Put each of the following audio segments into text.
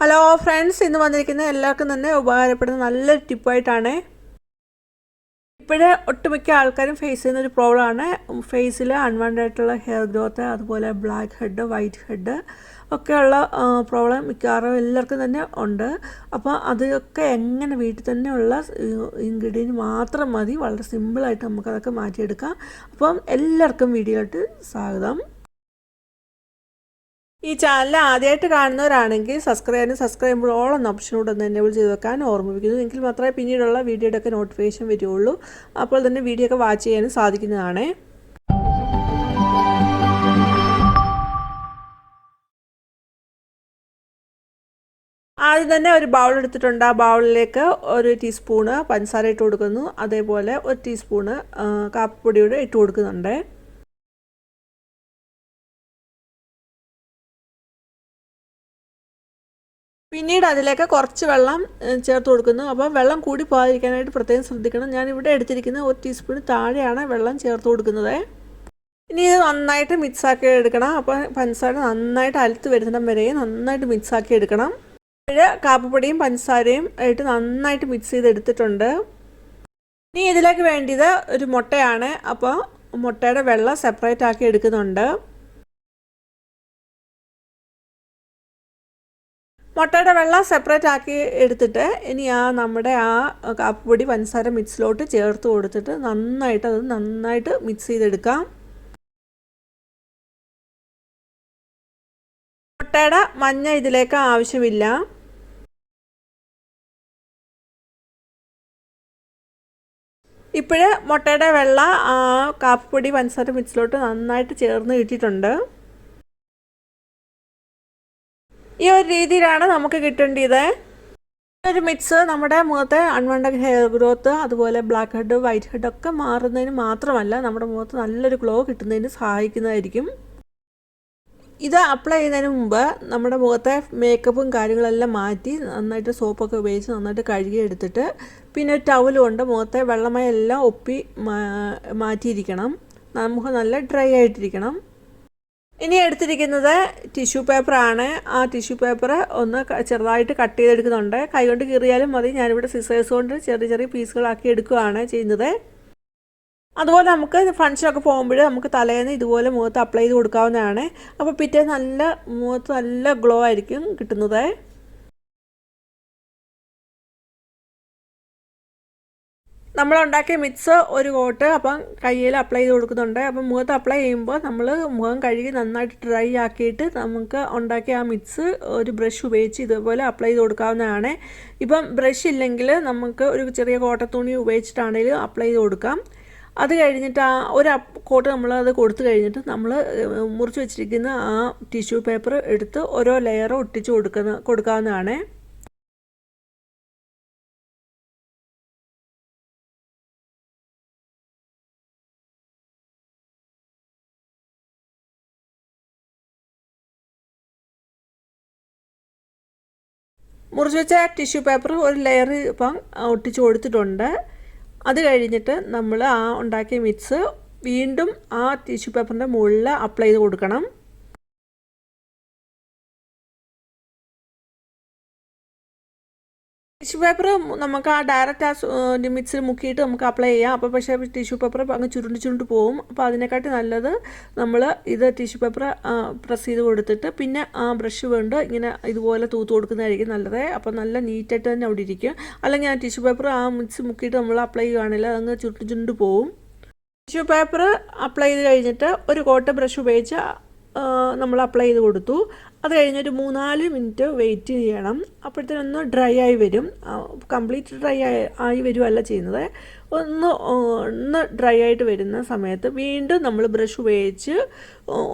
Hello friends ഇന്ന് വന്നിരിക്കുന്ന എല്ലാവർക്കും തന്നെ ഉപകാരപ്പെടുന്ന നല്ലൊരു ടിപ്പായിട്ടാണ് ഇപ്പോഴേ ഒട്ടുമിക്ക ആൾക്കാരും ഫേസ് ചെയ്യുന്ന ഒരു പ്രോബ്ലമാണ് ഫേസിൽ അൺവാണ്ടഡ് ആയിട്ടുള്ള ഹെയർ ഗ്രോത്ത് അതുപോലെ ബ്ലാക്ക് ഹെഡ് വൈറ്റ് ഹെഡ് ഒക്കെയുള്ള പ്രോബ്ലം മിക്കവാറും എല്ലാവർക്കും തന്നെ ഉണ്ട്. അപ്പോൾ അതൊക്കെ എങ്ങനെ വീട്ടിൽ തന്നെയുള്ള ഇൻഗ്രീഡിയന്റ് മാത്രം മതി. വളരെ സിമ്പിളായിട്ട് നമുക്കതൊക്കെ മാറ്റിയെടുക്കാം. അപ്പം എല്ലാവർക്കും വീഡിയോ ആയിട്ട് സ്വാഗതം. ഈ ചാനൽ ആദ്യമായിട്ട് കാണുന്നവരാണെങ്കിൽ സബ്സ്ക്രൈബ് സബ്സ്ക്രൈബ് ഓൾ എന്ന ഓപ്ഷനോട് ഒന്ന് എനേബിൾ ചെയ്ത് വെക്കാൻ ഓർമ്മിപ്പിക്കുന്നു. എങ്കിൽ മാത്രമേ പിന്നീടുള്ള വീഡിയോയുടെ ഒക്കെ നോട്ടിഫിക്കേഷൻ വരികയുള്ളൂ. അപ്പോൾ തന്നെ വീഡിയോ ഒക്കെ വാച്ച് ചെയ്യാനും സാധിക്കുന്നതാണ്. ആദ്യം തന്നെ ഒരു ബൗൾ എടുത്തിട്ടുണ്ട്. ആ ബൗളിലേക്ക് ഒരു ടീസ്പൂണ് പഞ്ചസാര ഇട്ട് കൊടുക്കുന്നു. അതേപോലെ ഒരു ടീസ്പൂണ് കാപ്പിപ്പൊടിയുടെ ഇട്ട് കൊടുക്കുന്നുണ്ട്. പിന്നീട് അതിലേക്ക് കുറച്ച് വെള്ളം ചേർത്ത് കൊടുക്കുന്നു. അപ്പം വെള്ളം കൂടി പോകാതിരിക്കാനായിട്ട് പ്രത്യേകം ശ്രദ്ധിക്കണം. ഞാൻ ഇവിടെ എടുത്തിരിക്കുന്ന ഒരു ടീസ്പൂൺ താഴെയാണ് വെള്ളം ചേർത്ത് കൊടുക്കുന്നത്. ഇനി ഇത് നന്നായിട്ട് മിക്സാക്കി എടുക്കണം. അപ്പോൾ പഞ്ചസാര നന്നായിട്ട് അലുത്ത് വരുന്നിടം വരെയും നന്നായിട്ട് മിക്സാക്കി എടുക്കണം. ഇപ്പോൾ കാപ്പപ്പൊടിയും പഞ്ചസാരയും ആയിട്ട് നന്നായിട്ട് മിക്സ് ചെയ്ത് എടുത്തിട്ടുണ്ട് ഇനി ഇതിലേക്ക് വേണ്ടിയത് ഒരു മുട്ടയാണ്. അപ്പോൾ മുട്ടയുടെ വെള്ളം സെപ്പറേറ്റ് ആക്കി എടുക്കുന്നുണ്ട്. മുട്ടയുടെ വെള്ളം സെപ്പറേറ്റ് ആക്കി എടുത്തിട്ട് ഇനി ആ നമ്മുടെ ആ കാപ്പുപൊടി പഞ്ചസാര മിക്സിലോട്ട് ചേർത്ത് കൊടുത്തിട്ട് നന്നായിട്ട് അത് നന്നായിട്ട് മിക്സ് ചെയ്തെടുക്കാം. മുട്ടയുടെ മഞ്ഞ ഇതിലേക്ക് ആവശ്യമില്ല. ഇപ്പോഴ് മുട്ടയുടെ വെള്ള ആ കാപ്പുപൊടി പഞ്ചസാര മിക്സിലോട്ട് നന്നായിട്ട് ചേർന്ന് കിട്ടിയിട്ടുണ്ട്. ഈ ഒരു രീതിയിലാണ് നമുക്ക് കിട്ടേണ്ടത്. ഒരു മിക്സ് നമ്മുടെ മുഖത്തെ അൺവണ്ടഡ് ഹെയർ ഗ്രോത്ത് അതുപോലെ ബ്ലാക്ക് ഹെഡ് വൈറ്റ് ഹെഡ് ഒക്കെ മാറുന്നതിന് മാത്രമല്ല നമ്മുടെ മുഖത്ത് നല്ലൊരു ഗ്ലോ കിട്ടുന്നതിന് സഹായിക്കുന്നതായിരിക്കും. ഇത് അപ്ലൈ ചെയ്യുന്നതിന് മുമ്പ് നമ്മുടെ മുഖത്തെ മേക്കപ്പും കാര്യങ്ങളെല്ലാം മാറ്റി നന്നായിട്ട് സോപ്പൊക്കെ ഉപയോഗിച്ച് നന്നായിട്ട് കഴുകി എടുത്തിട്ട് പിന്നെ ഒരു ടവൽ കൊണ്ട് മുഖത്തെ വെള്ളമയെല്ലാം ഒപ്പി മാറ്റിയിരിക്കണം. മുഖം നല്ല ഡ്രൈ ആയിട്ടിരിക്കണം. ഇനി എടുത്തിരിക്കുന്നത് ടിഷ്യൂ പേപ്പറാണ് ആ ടിഷ്യൂ പേപ്പർ ഒന്ന് ചെറുതായിട്ട് കട്ട് ചെയ്തെടുക്കുന്നുണ്ട്. കൈകൊണ്ട് കീറിയാലും മതി. ഞാനിവിടെ സിസേഴ്സ് കൊണ്ട് ചെറിയ ചെറിയ പീസുകളാക്കി എടുക്കുകയാണ് ചെയ്യുന്നത്. അതുപോലെ നമുക്ക് ഫങ്ഷനൊക്കെ പോകുമ്പോൾ നമുക്ക് തലേന്ന് ഇതുപോലെ മുഖത്ത് അപ്ലൈ ചെയ്ത് കൊടുക്കാവുന്നതാണ്. അപ്പോൾ പിറ്റേ നല്ല മുഖത്ത് നല്ല ഗ്ലോ ആയിരിക്കും കിട്ടുന്നത്. നമ്മൾ ഉണ്ടാക്കിയ മിക്സ് ഒരു കോട്ട് അപ്പം കയ്യിൽ അപ്ലൈ ചെയ്ത് കൊടുക്കുന്നുണ്ട്. അപ്പം മുഖത്ത് അപ്ലൈ ചെയ്യുമ്പോൾ നമ്മൾ മുഖം കഴുകി നന്നായിട്ട് ഡ്രൈ ആക്കിയിട്ട് നമുക്ക് ഉണ്ടാക്കിയ ആ മിക്സ് ഒരു ബ്രഷ് ഉപയോഗിച്ച് ഇതുപോലെ അപ്ലൈ ചെയ്ത് കൊടുക്കാവുന്നതാണ്. ഇപ്പം ബ്രഷ് ഇല്ലെങ്കിൽ നമുക്ക് ഒരു ചെറിയ കോട്ടത്തുണി ഉപയോഗിച്ചിട്ടാണെങ്കിലും അപ്ലൈ ചെയ്ത് കൊടുക്കാം. അത് കഴിഞ്ഞിട്ട് ആ ഒരു കോട്ട് നമ്മൾ അത് കൊടുത്തു കഴിഞ്ഞിട്ട് നമ്മൾ മുറിച്ച് വെച്ചിരിക്കുന്ന ആ ടിഷ്യൂ പേപ്പർ എടുത്ത് ഓരോ ലെയറും ഒട്ടിച്ച് കൊടുക്കുന്ന കൊടുക്കാവുന്നതാണ്. മുറിച്ച് വെച്ച ടിഷ്യൂ പേപ്പർ ഒരു ലെയർ ഇപ്പം ഒട്ടിച്ച് കൊടുത്തിട്ടുണ്ട്. അത് കഴിഞ്ഞിട്ട് നമ്മൾ ആ ഉണ്ടാക്കിയ മിക്സ് വീണ്ടും ആ ടിഷ്യൂ പേപ്പറിന്റെ മുകളിൽ അപ്ലൈ ചെയ്ത് കൊടുക്കണം. ടിഷ്യൂ പേപ്പർ നമുക്ക് ആ ഡയറക്റ്റ് ആ മിക്സിൽ മുക്കിയിട്ട് നമുക്ക് അപ്ലൈ ചെയ്യാം. അപ്പോൾ പക്ഷേ ടിഷ്യൂ പേപ്പർ അങ്ങ് ചുരുണ്ട് ചുരുണ്ട് പോവും. അപ്പോൾ അതിനെക്കാട്ടി നല്ലത് നമ്മൾ ഇത് ടിഷ്യൂ പേപ്പർ പ്രസ് ചെയ്ത് കൊടുത്തിട്ട് പിന്നെ ആ ബ്രഷ് കൊണ്ട് ഇങ്ങനെ ഇതുപോലെ തൂത്ത് കൊടുക്കുന്നതായിരിക്കും നല്ലത്. അപ്പോൾ നല്ല നീറ്റായിട്ട് തന്നെ അവിടെ ഇരിക്കും. അല്ലെങ്കിൽ ആ ടിഷ്യൂ പേപ്പർ ആ മിക്സ് മുക്കിയിട്ട് നമ്മൾ അപ്ലൈ ചെയ്യുകയാണെങ്കിൽ അതങ്ങ് ചുരുണ്ട് ചുരുണ്ട് പോവും. ടിഷ്യൂ പേപ്പർ അപ്ലൈ ചെയ്ത് കഴിഞ്ഞിട്ട് ഒരു കോട്ട ബ്രഷ് ഉപയോഗിച്ച് നമ്മൾ അപ്ലൈ ചെയ്ത് കൊടുത്തു. അത് കഴിഞ്ഞൊരു മൂന്നാൽ മിനിറ്റ് വെയിറ്റ് ചെയ്യണം. അപ്പോഴത്തേനൊന്ന് ഡ്രൈ ആയി വരും. കംപ്ലീറ്റ് ഡ്രൈ ആയി ആയി വരുമല്ല ചെയ്യുന്നത്. ഒന്ന് ഒന്ന് ഡ്രൈ ആയിട്ട് വരുന്ന സമയത്ത് വീണ്ടും നമ്മൾ ബ്രഷ് ഉപയോഗിച്ച്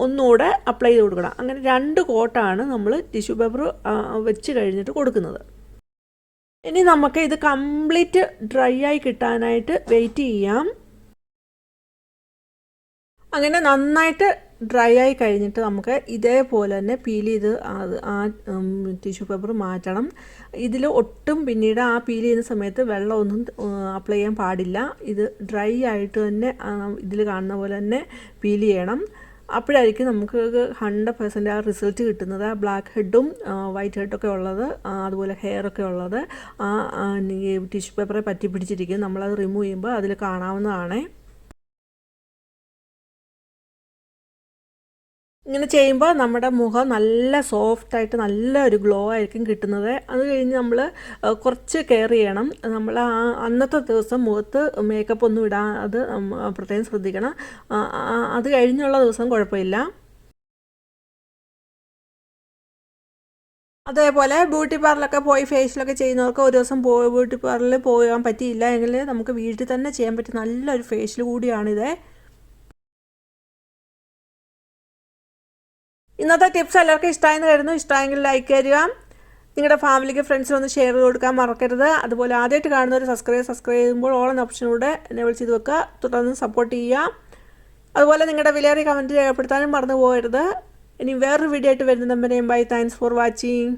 ഒന്നുകൂടെ അപ്ലൈ ചെയ്ത് കൊടുക്കണം. അങ്ങനെ രണ്ട് കോട്ടാണ് നമ്മൾ ടിഷ്യൂ പേപ്പർ വെച്ച് കഴിഞ്ഞിട്ട് കൊടുക്കുന്നത്. ഇനി നമുക്ക് ഇത് കംപ്ലീറ്റ് ഡ്രൈ ആയി കിട്ടാനായിട്ട് വെയിറ്റ് ചെയ്യാം. അങ്ങനെ നന്നായിട്ട് ഡ്രൈ ആയി കഴിഞ്ഞിട്ട് നമുക്ക് ഇതേപോലെ തന്നെ പീൽ ചെയ്ത് ആ ടിഷ്യൂ പേപ്പർ മാറ്റണം. ഇതിൽ ഒട്ടും പിന്നീട് ആ പീൽ ചെയ്യുന്ന സമയത്ത് വെള്ളമൊന്നും അപ്ലൈ ചെയ്യാൻ പാടില്ല. ഇത് ഡ്രൈ ആയിട്ട് തന്നെ ഇതിൽ കാണുന്ന പോലെ തന്നെ പീൽ ചെയ്യണം. അപ്പോഴായിരിക്കും നമുക്ക് ഹൺഡ്രഡ് പെർസെന്റ് ആ റിസൾട്ട് കിട്ടുന്നത്. ബ്ലാക്ക് ഹെഡും വൈറ്റ് ഹെഡൊക്കെ ഉള്ളത് അതുപോലെ ഹെയർ ഒക്കെ ഉള്ളത്. ആ, ടിഷ്യൂ പേപ്പറെ പറ്റി പിടിച്ചിരിക്കും നമ്മളത് റിമൂവ് ചെയ്യുമ്പോൾ അതിൽ കാണാവുന്നതാണ്. ഇങ്ങനെ ചെയ്യുമ്പോൾ നമ്മുടെ മുഖം നല്ല സോഫ്റ്റായിട്ട് നല്ല ഒരു ഗ്ലോ ആയിരിക്കും കിട്ടുന്നത്. അത് കഴിഞ്ഞ് നമ്മൾ കുറച്ച് കെയർ ചെയ്യണം. നമ്മൾ അന്നത്തെ ദിവസം മുഖത്ത് മേക്കപ്പ് ഒന്നും ഇടാതെ പ്രത്യേകം ശ്രദ്ധിക്കണം. അത് കഴിഞ്ഞുള്ള ദിവസം കുഴപ്പമില്ല. അതേപോലെ ബ്യൂട്ടി പാർലറൊക്കെ പോയി ഫേഷ്യലൊക്കെ ചെയ്യുന്നവർക്ക് ഒരു ദിവസം പോയി ബ്യൂട്ടി പാർലറിൽ പോകാൻ പറ്റിയില്ല എങ്കിൽ നമുക്ക് വീട്ടിൽ തന്നെ ചെയ്യാൻ പറ്റിയ നല്ലൊരു ഫേഷ്യൽ കൂടിയാണിത്. ഇന്നത്തെ ടിപ്സ് എല്ലാവർക്കും ഇഷ്ടമായെന്ന് കരുതുന്നു. ഇഷ്ടമായെങ്കിൽ ലൈക്ക് തരിക നിങ്ങളുടെ ഫാമിലിക്ക് ഫ്രണ്ട്സിന് ഒന്ന് ഷെയർ ചെയ്ത് കൊടുക്കാൻ മറക്കരുത്. അതുപോലെ ആദ്യമായിട്ട് കാണുന്നവർ സബ്സ്ക്രൈബ് സബ്സ്ക്രൈബ് ചെയ്യുമ്പോൾ ഓൾ എന്ന ഓപ്ഷനൂടെ എനേബിൾ ചെയ്ത് വെക്കുക. തുടർന്ന് സപ്പോർട്ട് ചെയ്യുക. അതുപോലെ നിങ്ങളുടെ വിലയേറിയ കമന്റ് രേഖപ്പെടുത്താനും മറന്നു പോകരുത്. ഇനി വേറൊരു വീഡിയോ ആയിട്ട് വരുന്ന നമ്പരെയും ബൈ താങ്ക്സ് ഫോർ വാച്ചിങ്